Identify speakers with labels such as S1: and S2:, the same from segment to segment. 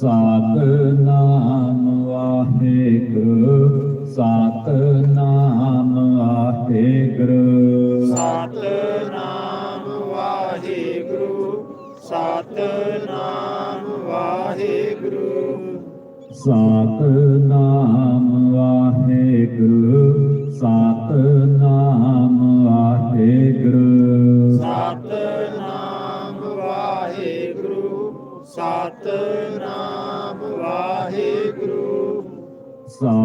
S1: Satnam Waheguru Satnam Waheguru.
S2: Satnam Waheguru Satnam Waheguru.
S1: Satnam Waheguru Satnam Waheguru.
S2: Satnam Waheguru Satnam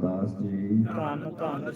S1: the Ramdas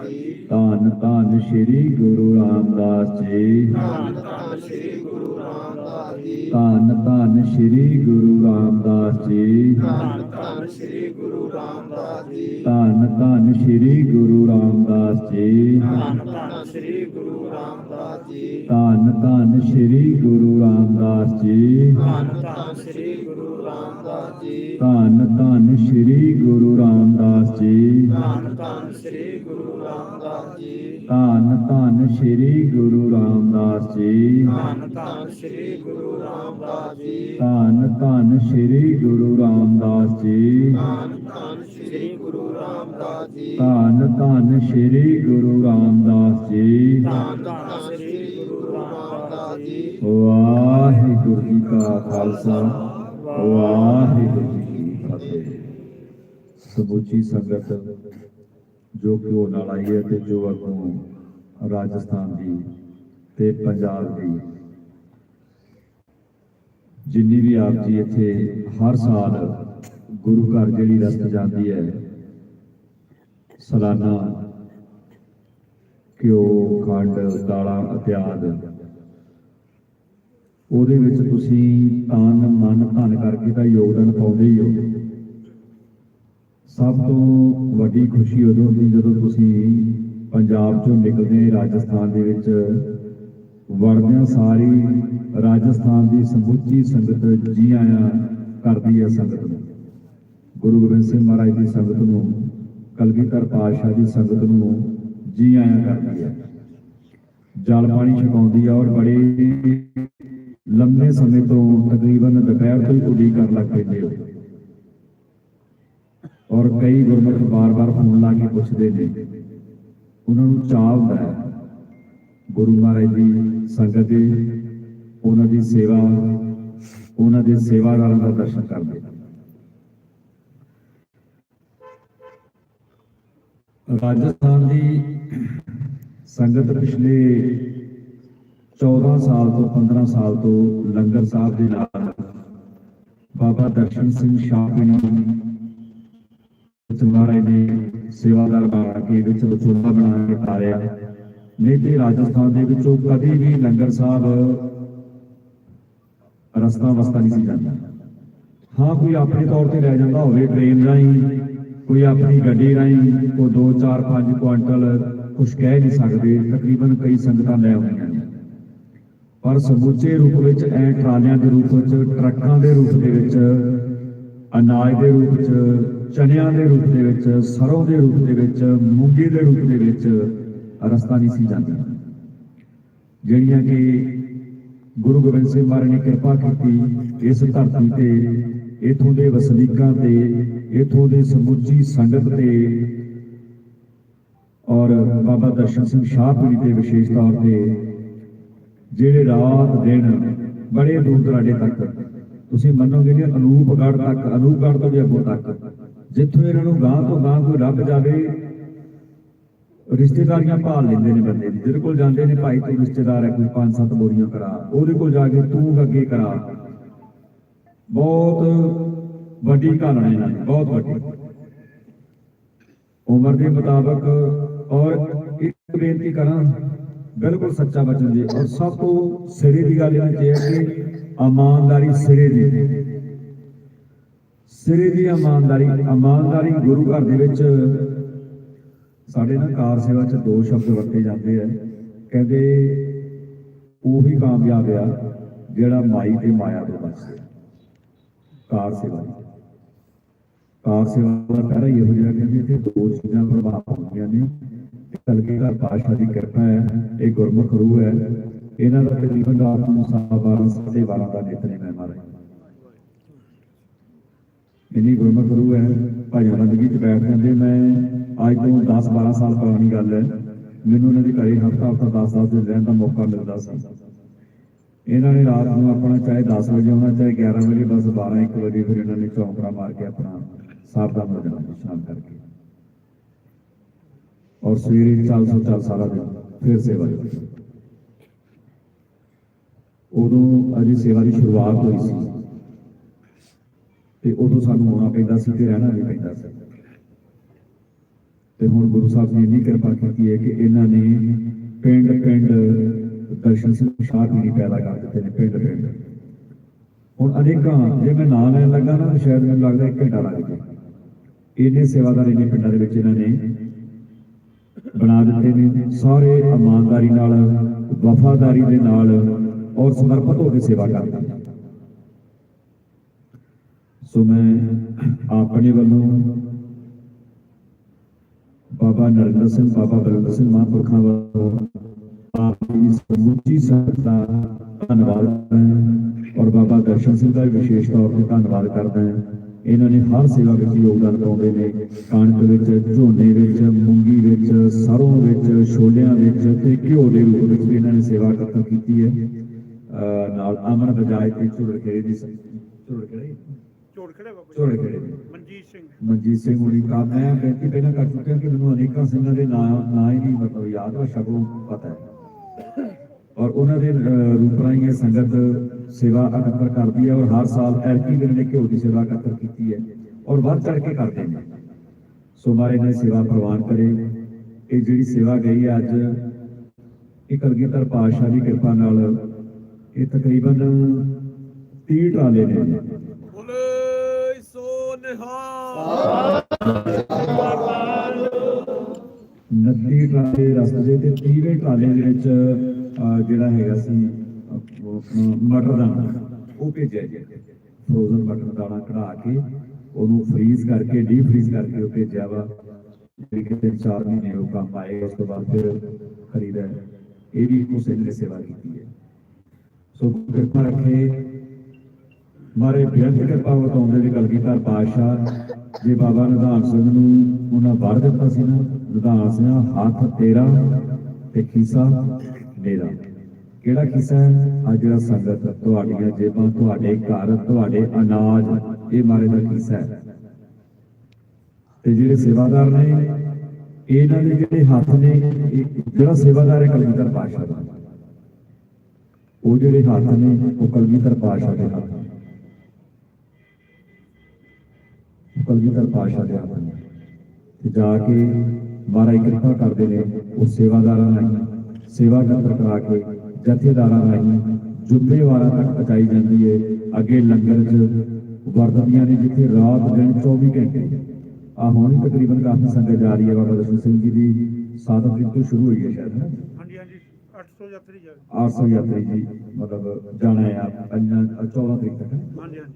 S1: ji
S2: ਧੰਨ ਧੰਨ ਸ੍ਰੀ ਗੁਰੂ ਰਾਮਦਾਸ ਜੀ
S1: ਧੰਨ ਧੰਨ ਸ੍ਰੀ ਗੁਰੂ ਰਾਮਦਾਸ ਜੀ
S2: ਧੰਨ ਧੰਨ ਸ੍ਰੀ ਗੁਰੂ ਰਾਮਦਾਸ ਜੀ
S1: ਧੰਨ ਧੰਨ ਸ੍ਰੀ ਗੁਰੂ ਰਾਮਦਾਸ ਜੀ
S2: ਧੰਨ ਧੰਨ ਸ੍ਰੀ ਗੁਰੂ ਰਾਮਦਾਸ ਜੀ
S1: ਧੰਨ ਧੰਨ ਸ੍ਰੀ ਗੁਰੂ ਰਾਮਦਾਸ ਜੀ
S2: ਧੰਨ ਧੰਨ ਸ੍ਰੀ ਗੁਰੂ ਰਾਮਦਾਸ ਜੀ
S1: ਧੰਨ ਧੰਨ ਸ੍ਰੀ ਗੁਰੂ ਰਾਮਦਾਸ ਜੀ
S2: ਧੰਨ ਧੰਨ ਸ੍ਰੀ ਗੁਰੂ ਰਾਮਦਾਸ ਜੀ
S1: ਧੰਨ ਧੰਨ ਸ੍ਰੀ ਗੁਰੂ ਰਾਮਦਾਸ ਜੀ।
S2: ਧੰਨ ਧੰਨ ਸ੍ਰੀ ਗੁਰੂ ਰਾਮਦਾਸ ਜੀ।
S1: ਧੰਨ ਧੰਨ ਸ੍ਰੀ ਗੁਰੂ ਰਾਮਦਾਸ ਜੀ।
S2: ਧੰਨ ਧੰਨ ਸ੍ਰੀ ਗੁਰੂ ਰਾਮਦਾਸ ਜੀ।
S1: ਧੰਨ ਧੰਨ ਸ੍ਰੀ ਗੁਰੂ ਰਾਮਦਾਸ ਜੀ।
S2: ਧੰਨ ਧੰਨ ਸ੍ਰੀ ਗੁਰੂ ਰਾਮਦਾਸ ਜੀ।
S1: ਧੰਨ ਧੰਨ ਸ੍ਰੀ ਗੁਰੂ ਰਾਮਦਾਸ ਜੀ।
S2: ਧੰਨ ਧੰਨ ਸ੍ਰੀ ਗੁਰੂ ਰਾਮਦਾਸ ਜੀ।
S1: ਵਾਹਿਗੁਰੂ ਜੀ ਕਾ ਖਾਲਸਾ। ਵਾਹਿਗੁਰੂ ਸਮੁੱਚੀ ਸੰਗਤ, ਜੋ ਕਿ ਉਹ ਨਾਲ ਆਈ ਹੈ ਤੇ ਜੋ ਅੱਗੋਂ ਰਾਜਸਥਾਨ ਦੀ ਤੇ ਪੰਜਾਬ ਦੀ। ਜਿੰਨੀ ਵੀ ਆਪ ਜੀ ਇੱਥੇ ਹਰ ਸਾਲ ਗੁਰੂ ਘਰ ਜਿਹੜੀ ਰਸਤ ਜਾਂਦੀ ਹੈ, ਸਾਲਾਨਾ ਘਿਓ, ਖੰਡ, ਦਾਲਾਂ ਇਤਿਆਦ ਉਹਦੇ ਵਿੱਚ ਤੁਸੀਂ ਤਨ ਮਨ ਧਨ ਕਰਕੇ ਤਾਂ ਯੋਗਦਾਨ ਪਾਉਂਦੇ ਹੀ ਹੋ। ਸਭ ਤੋਂ ਵੱਡੀ ਖੁਸ਼ੀ ਉਦੋਂ ਦੀ ਜਦੋਂ ਤੁਸੀਂ ਪੰਜਾਬ ਚੋਂ ਨਿਕਲਦੇ ਰਾਜਸਥਾਨ ਦੇ ਵਿੱਚ ਵੜਦਿਆਂ ਸਾਰੀ ਰਾਜਸਥਾਨ ਦੀ ਸਮੁੱਚੀ ਸੰਗਤ ਜੀ ਆਇਆਂ ਕਰਦੀ ਹੈ ਸੰਗਤ ਨੂੰ। ਗੁਰੂ ਗੋਬਿੰਦ ਸਿੰਘ ਮਹਾਰਾਜ ਦੀ ਸੰਗਤ ਨੂੰ, ਕਲਗੀਧਰ ਪਾਤਸ਼ਾਹ ਦੀ ਸੰਗਤ ਨੂੰ ਜੀ ਆਇਆਂ ਕਰਦੀ ਹੈ। ਜਲ ਪਾਣੀ ਛਕਾਉਂਦੀ ਹੈ ਔਰ ਬੜੇ ਲੰਮੇ ਸਮੇਂ ਤੋਂ ਤਕਰੀਬਨ ਦੁਪਹਿਰ ਤੋਂ ਹੀ ਉਡੀਕ ਕਰਨ ਲੱਗ ਪੈਂਦੇ ਹੋ। ਔਰ ਕਈ ਗੁਰਮੁਖ ਬਾਰ-ਬਾਰ ਫੋਨ ਲਾ ਕੇ ਪੁੱਛਦੇ ਨੇ। ਉਹਨਾਂ ਨੂੰ ਚਾਹ ਹੁੰਦਾ ਹੈ। ਗੁਰੂ ਮਹਾਰਾਜ ਦੀ ਸੰਗਤ ਦੇ ਉਹਨਾਂ ਦੀ ਸੇਵਾ, ਉਹਨਾਂ ਦੇ ਸੇਵਾਦਾਰਾਂ ਦਾ ਦਰਸ਼ਨ ਕਰਦੇ ਰਾਜਸਥਾਨ ਦੀ ਸੰਗਤ ਪਿਛਲੇ 14 ਸਾਲ ਤੋਂ 15 ਸਾਲ ਤੋਂ ਲੰਗਰ ਸਾਹਿਬ ਦੇ ਨਾਲ ਬਾਬਾ ਦਰਸ਼ਨ ਸਿੰਘ ਸ਼ਾਹ ਨੂੰ ਮਹਾਰਾਜ ਨੇ ਸੇਵਾਦਾਰ ਬਣਾ ਕੇ ਵਿੱਚ ਵਿਚੋਲਾ ਬਣਾ ਕੇ ਤਾਰਿਆ ਨਹੀਂ ਤੇ ਰਾਜਸਥਾਨ ਦੇ ਵਿੱਚੋਂ ਕਦੇ ਵੀ ਲੰਗਰ ਸਾਹਿਬ ਰਸਤਾ ਵਸਤਾ ਨਹੀਂ ਸੀ ਜਾਂਦਾ। ਹਾਂ, ਕੋਈ ਆਪਣੇ ਤੌਰ ਤੇ ਰਹਿ ਜਾਂਦਾ ਹੋਵੇ ਟ੍ਰੇਨ ਰਾਹੀਂ, ਕੋਈ ਆਪਣੀ ਗੱਡੀ ਰਾਹੀਂ ਉਹ 2 4 5 ਕੁਆਂਟਲ ਕੁਝ ਕਹਿ ਨਹੀਂ ਸਕਦੇ, ਤਕਰੀਬਨ ਕਈ ਸੰਗਤਾਂ ਲੈ ਆਉਂਦੀਆਂ ਨੇ। ਪਰ ਸਮੁੱਚੇ ਰੂਪ ਵਿੱਚ ਐ ਟਰਾਲਿਆਂ ਦੇ ਰੂਪ ਵਿੱਚ, ਟਰੱਕਾਂ ਦੇ ਰੂਪ ਦੇ ਵਿੱਚ, ਅਨਾਜ ਦੇ ਰੂਪ ਵਿੱਚ ਚਨਿਆਂ ਦੇ ਰੂਪ ਦੇ ਵਿੱਚ, ਸਰੋਂ ਦੇ ਰੂਪ ਦੇ ਵਿੱਚ, ਮੂੰਗੀ ਦੇ ਰੂਪ ਦੇ ਵਿੱਚ ਰਸਤਾ ਨਹੀਂ ਸੀ ਜਾਂਦਾ। ਜਿਹੜੀਆਂ ਕਿ ਗੁਰੂ ਗੋਬਿੰਦ ਸਿੰਘ ਮਹਾਰਾਜ ਨੇ ਕਿਰਪਾ ਕੀਤੀ ਇਸ ਧਰਤੀ ਤੇ, ਇਥੋਂ ਦੇ ਵਸਨੀਕਾਂ ਤੇ, ਇਥੋਂ ਦੇ ਸਮੁੱਚੀ ਸੰਗਤ ਤੇ, ਔਰ ਬਾਬਾ ਦਰਸ਼ਨ ਸਿੰਘ ਸ਼ਾਹਪੁਰੀ ਤੇ ਵਿਸ਼ੇਸ਼ ਤੌਰ ਤੇ, ਜਿਹੜੇ ਰਾਤ ਦਿਨ ਬੜੇ ਦੂਰ ਦਰਾਡੇ ਤੱਕ, ਤੁਸੀਂ ਮੰਨੋਗੇ ਕਿ ਅਨੂਪਗੜ੍ਹ ਤੱਕ ਅਨੂਪਗੜ੍ਹ ਤੋਂ ਵੀ ਅੱਗੋਂ ਤੱਕ ਜਿੱਥੋਂ ਇਹਨਾਂ ਨੂੰ ਗਾਂ ਤੋਂ ਗਾਂ ਕੋਈ ਰੱਬ ਜਾਵੇ, ਰਿਸ਼ਤੇਦਾਰੀਆਂ ਭਾਲ ਲੈਂਦੇ ਨੇ ਬੰਦੇ ਜਿਹਦੇ ਕੋਲ ਜਾਂਦੇ ਨੇ, ਭਾਈ ਤੂੰ ਰਿਸ਼ਤੇਦਾਰ ਹੈ, ਕੋਈ ਪੰਜ ਸੱਤ ਬੋਰੀਆਂ ਕਰਾ। ਉਹਦੇ ਕੋਲ ਜਾ ਕੇ ਤੂੰ ਅੱਗੇ ਕਰਾ। ਬਹੁਤ ਵੱਡੀ ਘਾਲਣਾ ਇਹਨਾਂ ਦੀ, ਬਹੁਤ ਵੱਡੀ। ਉਮਰ ਦੇ ਮੁਤਾਬਕ, ਔਰ ਇੱਕ ਬੇਨਤੀ ਕਰਾਂ, ਬਿਲਕੁਲ ਸੱਚਾ ਬਚਨ ਦੀ ਔਰ ਸਭ ਤੋਂ ਸਿਰੇ ਦੀ ਗੱਲ ਇਹ ਹੈ ਕਿ ਇਮਾਨਦਾਰੀ ਸਿਰੇ ਦੀ ਸਿਰੇ ਦੀ ਇਮਾਨਦਾਰੀ ਇਮਾਨਦਾਰੀ ਗੁਰੂ ਘਰ ਦੇ ਵਿੱਚ ਸਾਡੇ ਨਾ ਕਾਰ ਸੇਵਾ 'ਚ ਦੋ ਸ਼ਬਦ ਵਰਤੇ ਜਾਂਦੇ ਆ। ਕਹਿੰਦੇ, ਉਹੀ ਕਾਮਯਾਬ ਆ ਜਿਹੜਾ ਮਾਈ ਤੇ ਮਾਇਆ ਤੋਂ ਬਚਦਾ ਕਾਰ ਸੇਵਾ। ਕਾਰ ਸੇਵਾ ਦਾ ਪਹਿਰਾ ਹੀ ਇਹੋ ਜਿਹਾ ਕਹਿੰਦੇ ਇੱਥੇ ਦੋ ਚੀਜ਼ਾਂ ਪ੍ਰਭਾਵ ਹੁੰਦੀਆਂ ਨੇ। ਕਲਗੀਧਰ ਪਾਤਸ਼ਾਹ ਦੀ ਕਿਰਪਾ ਹੈ, ਇਹ ਗੁਰਮੁਖ ਰੂਹ ਹੈ। ਇਹਨਾਂ ਦਾ ਤਕਰੀਬਨ ਰਾਤ ਨੂੰ ਸਵਾ 12 ਸਾਢੇ 12 ਦਾ ਨਿਤਨੇਮ ਹੈ ਮਹਾਰਾਜ। ਇੰਨੀ ਗੁਰਮੁਖ ਰੂਹ ਹੈ? ਭਾਈ ਬੰਦਗੀ 'ਚ ਬੈਠ ਜਾਂਦੇ ਮੈਂ ਅੱਜ ਤੋਂ 10 12 ਸਾਲ ਪੁਰਾਣੀ ਗੱਲ ਹੈ। ਮੈਨੂੰ ਉਹਨਾਂ ਦੀ ਘਰੇ ਹਫਤਾ ਹਫਤਾ 10 10 ਦਿਨ ਰਹਿਣ ਦਾ ਮੌਕਾ ਮਿਲਦਾ ਸੀ। ਇਹਨਾਂ ਨੇ ਰਾਤ ਨੂੰ ਆਪਣਾ ਚਾਹੇ 10 ਵਜੇ ਆਉਣਾ, ਚਾਹੇ 11 ਵਜੇ, ਬਸ 12 1 ਵਜੇ ਫਿਰ ਇਹਨਾਂ ਨੇ ਚੌਂਕੜਾ ਮਾਰ ਕੇ ਆਪਣਾ ਸਾਹਿਬ ਦਾ ਮਰਜਣਾ ਇਸ਼ਨਾਨ ਕਰਕੇ। ਔਰ ਸਵੇਰੇ ਚੱਲ ਸੋ ਚੱਲ ਸਾਰਾ ਦਿਨ ਫਿਰ ਸੇਵਾ ਦੀ ਉਦੋਂ ਅਜੀ ਸੇਵਾ ਦੀ ਸ਼ੁਰੂਆਤ ਹੋਈ ਸੀ। ਤੇ ਉਦੋਂ ਸਾਨੂੰ ਆਉਣਾ ਪੈਂਦਾ ਸੀ ਤੇ ਰਹਿਣਾ ਵੀ ਪੈਂਦਾ ਸੀ। ਤੇ ਹੁਣ ਗੁਰੂ ਸਾਹਿਬ ਨੇ ਇੰਨੀ ਕਿਰਪਾ ਕੀਤੀ ਹੈ ਕਿ ਇਹਨਾਂ ਨੇ ਪਿੰਡ ਪਿੰਡ ਦਰਸ਼ਨ ਸਿੰਘ ਵੀ ਪੈਦਾ ਕਰ ਦਿੱਤੇ ਨੇ, ਪਿੰਡ ਪਿੰਡ। ਹੁਣ ਅਨੇਕਾਂ, ਜੇ ਮੈਂ ਨਾਂ ਲੈਣ ਲੱਗਾ ਨਾ, ਤਾਂ ਸ਼ਾਇਦ ਮੈਨੂੰ ਲੱਗਦਾ ਇੱਕ ਘੰਟਾ ਲੱਗ ਜਾਏ। ਇਹਨੇ ਸੇਵਾਦਾਰ ਇਹਨੇ ਪਿੰਡਾਂ ਦੇ ਵਿੱਚ ਇਹਨਾਂ ਨੇ ਬਣਾ ਦਿੱਤੇ ਨੇ। ਸਾਰੇ ਇਮਾਨਦਾਰੀ ਨਾਲ, ਵਫਾਦਾਰੀ ਦੇ ਨਾਲ ਔਰ ਸਮਰਪਿਤ ਹੋ ਕੇ ਸੇਵਾ ਕਰਦੇ ਨੇ। ਸੋ ਮੈਂ ਆਪਣੇ ਵੱਲੋਂ ਬਾਬਾ ਨਰਿੰਦਰ ਸਿੰਘ, ਬਾਬਾ ਬਲਵੰਤ ਸਿੰਘ ਮਹਾਂਪੁਰਖਾਂ ਵੱਲੋਂ ਆਪ ਦੀ ਸਮੁੱਚੀ ਸੰਗਤ ਦਾ ਧੰਨਵਾਦ ਕਰਦਾ ਔਰ ਬਾਬਾ ਦਰਸ਼ਨ ਸਿੰਘ ਦਾ ਵਿਸ਼ੇਸ਼ ਤੌਰ ਤੇ ਧੰਨਵਾਦ ਕਰਦਾ ਹਾਂ। ਇਹਨਾਂ ਨੇ ਹਰ ਸੇਵਾ ਵਿੱਚ ਯੋਗਦਾਨ ਪਾਉਂਦੇ ਨੇ, ਕਣਕ ਵਿੱਚ, ਝੋਨੇ ਵਿੱਚ, ਮੂੰਗੀ ਵਿੱਚ ਸਰੋਂ ਵਿੱਚ, ਛੋਲਿਆਂ ਵਿੱਚ ਤੇ ਘਿਓ ਦੇ ਰੂਪ ਵਿੱਚ ਇਹਨਾਂ ਨੇ ਸੇਵਾ ਕੀਤੀ ਹੈ। ਅਹ ਨਾਲ ਅਮਨ ਬਜਾਏ ਤੇ ਝੁਰਖੇੜੇ ਦੀ ਝੁਰਖੇੜੇ
S2: ਝੋੜ ਖੜੇ ਬਾਬਾ
S1: ਝੁਰਖੇੜੇ
S2: ਮਨਜੀਤ ਸਿੰਘ।
S1: ਮਨਜੀਤ ਸਿੰਘ ਹੁਣੀ ਕਾ ਮੈਂ ਬੇਨਤੀ ਪਹਿਲਾਂ ਕਰ ਚੁੱਕਿਆ ਕਿ ਮੈਨੂੰ ਅਨੇਕਾਂ ਸਿੰਘਾਂ ਦੇ ਨਾਂ ਨਾਂ ਹੀ ਨਹੀਂ ਮਤਲਬ ਯਾਦ ਆ ਸ਼ਕਲੋਂ ਪਤਾ ਹੈ। ਔਰ ਉਹਨਾਂ ਦੇ ਅਹ, ਰੂਪ ਰਾਹੀਂ ਇਹ ਸੰਗਤ ਸੇਵਾ ਅਕਤਰ ਕਰਦੀ ਹੈ ਔਰ ਹਰ ਸਾਲ ਐਲਕੀ ਦਿਨ ਨੇ ਘਿਓ ਦੀ ਸੇਵਾ ਅਕਤਰ ਕੀਤੀ ਹੈ ਔਰ ਵੱਧ ਚੜ ਕੇ ਕਰਦੇ ਨੇ। ਸੋ ਮਾਰੇ ਨੇ ਸੇਵਾ ਪ੍ਰਵਾਨ ਕਰੇ। ਇਹ ਜਿਹੜੀ ਸੇਵਾ ਗਈ ਹੈ ਅੱਜ ਇਹ ਕਲਗੀਧਰ ਪਾਤਸ਼ਾਹ ਦੀ ਕਿਰਪਾ ਨਾਲ ਇਹ ਤਕਰੀਬਨ 30 ਟਰਾਲੇ ਨੇ। ਨੱਦੀ ਟਰਾਲੇ ਰਸਤੇ ਤੇ 30ਵੇਂ ਟਰਾਲੇ ਦੇ ਵਿੱਚ ਜਿਹੜਾ ਹੈਗਾ ਸੀ ਮਟਰ ਦਾਣਾ, ਉਹ ਭੇਜਿਆ ਜੀ ਫਰੋਜ਼ਨ ਮਟਰ ਦਾਣਾ ਕਢਾ ਕੇ ਉਹਨੂੰ ਫਰੀਜ਼ ਕਰਕੇ ਡੀਪ ਫਰੀਜ਼ ਕਰਕੇ ਉਹ ਭੇਜਿਆ ਵਾ। ਜਿਹੜੀ ਕਿ ਤਿੰਨ ਚਾਰ ਮਹੀਨੇ ਉਹ ਕੰਮ ਆਏ, ਉਸ ਤੋਂ ਬਾਅਦ ਫਿਰ ਖਰੀਦਾ ਹੈ। ਇਹ ਵੀ ਉਸੇ ਨੇ ਸੇਵਾ ਕੀਤੀ ਹੈ। ਸੋ ਕਿਰਪਾ ਰੱਖੇ ਮਾਰੇ ਬੇਅੰਤ ਆਉਂਦੇ ਬਤਾਉਂਦੇ ਵੀ ਕਲਗੀਧਰ ਪਾਤਸ਼ਾਹ ਜੇ ਬਾਬਾ ਨਿਧਾਨ ਸਿੰਘ ਨੂੰ ਉਹਨਾਂ ਵਰ ਦਿੱਤਾ ਸੀ ਨਾ, ਨਿਧਾਨ ਸਿੰਘ, ਹੱਥ ਤੇਰਾ ਤੇ ਖੀਸਾ ਮੇਰਾ। ਕਿਹੜਾ ਖੀਸਾ ਹੈ? ਆ ਜਿਹੜਾ ਸੰਗਤ, ਤੁਹਾਡੀਆਂ ਜੇਬਾਂ, ਤੁਹਾਡੇ ਘਰ, ਤੁਹਾਡੇ ਅਨਾਜ, ਇਹ ਮਾਰੇ ਦਾ ਖੀਸਾ ਹੈ। ਤੇ ਜਿਹੜੇ ਸੇਵਾਦਾਰ ਨੇ, ਇਹਨਾਂ ਦੇ ਜਿਹੜੇ ਹੱਥ ਨੇ ਜਿਹੜਾ ਸੇਵਾਦਾਰ ਹੈ ਕਲਗੀਧਰ ਪਾਤਸ਼ਾਹ ਦਾ। ਉਹ ਜਿਹੜੇ ਹੱਥ ਨੇ, ਉਹ ਕਲਗੀਧਰ ਪਾਤਸ਼ਾਹ ਦੇ ਹੱਥ ਕਲਗੀਧਰ ਪਾਤਸ਼ਾਹ ਦੇ ਹੱਥ ਨੇ ਤੇ ਜਾ ਕੇ ਮਹਾਰਾਜ ਕਿਰਪਾ ਕਰਦੇ ਨੇ ਉਹ ਸੇਵਾਦਾਰਾਂ ਰਾਹੀਂ ਸੇਵਾ ਕਤਰ ਕਰਾ ਕੇ ਜਥੇਦਾਰਾਂ ਰਾਹੀਂ ਜ਼ਿੰਮੇਵਾਰਾਂ ਤੱਕ ਪਹੁੰਚਾਈ ਜਾਂਦੀ ਹੈ ਅੱਗੇ ਲੰਗਰ 'ਚ ਵਰਦੀਆਂ ਨੇ ਜਿੱਥੇ ਰਾਤ ਦਿਨ 24 ਘੰਟੇ। ਆ ਹੁਣ ਤਕਰੀਬਨ ਕਾਫੀ ਸੰਗਤ ਜਾ ਰਹੀ ਹੈ ਬਾਬਾ ਦਰਸ਼ਨ ਸਿੰਘ ਜੀ ਦੀ ਸਾਧਨ ਤਰੀਕ ਤੋਂ ਸ਼ੁਰੂ ਹੋਈ ਹੈ ਸ਼ਾਇਦ ਨਾ?
S2: ਹਾਂਜੀ ਹਾਂਜੀ 800 ਯਾਤਰੀ ਜਾ ਰਹੇ।
S1: 800 ਯਾਤਰੀ ਜੀ ਮਤਲਬ ਜਾਣਾ ਹੈ ਆ 14 ਤਰੀਕ ਤੱਕ
S2: ਹਾਂਜੀ ਹਾਂਜੀ।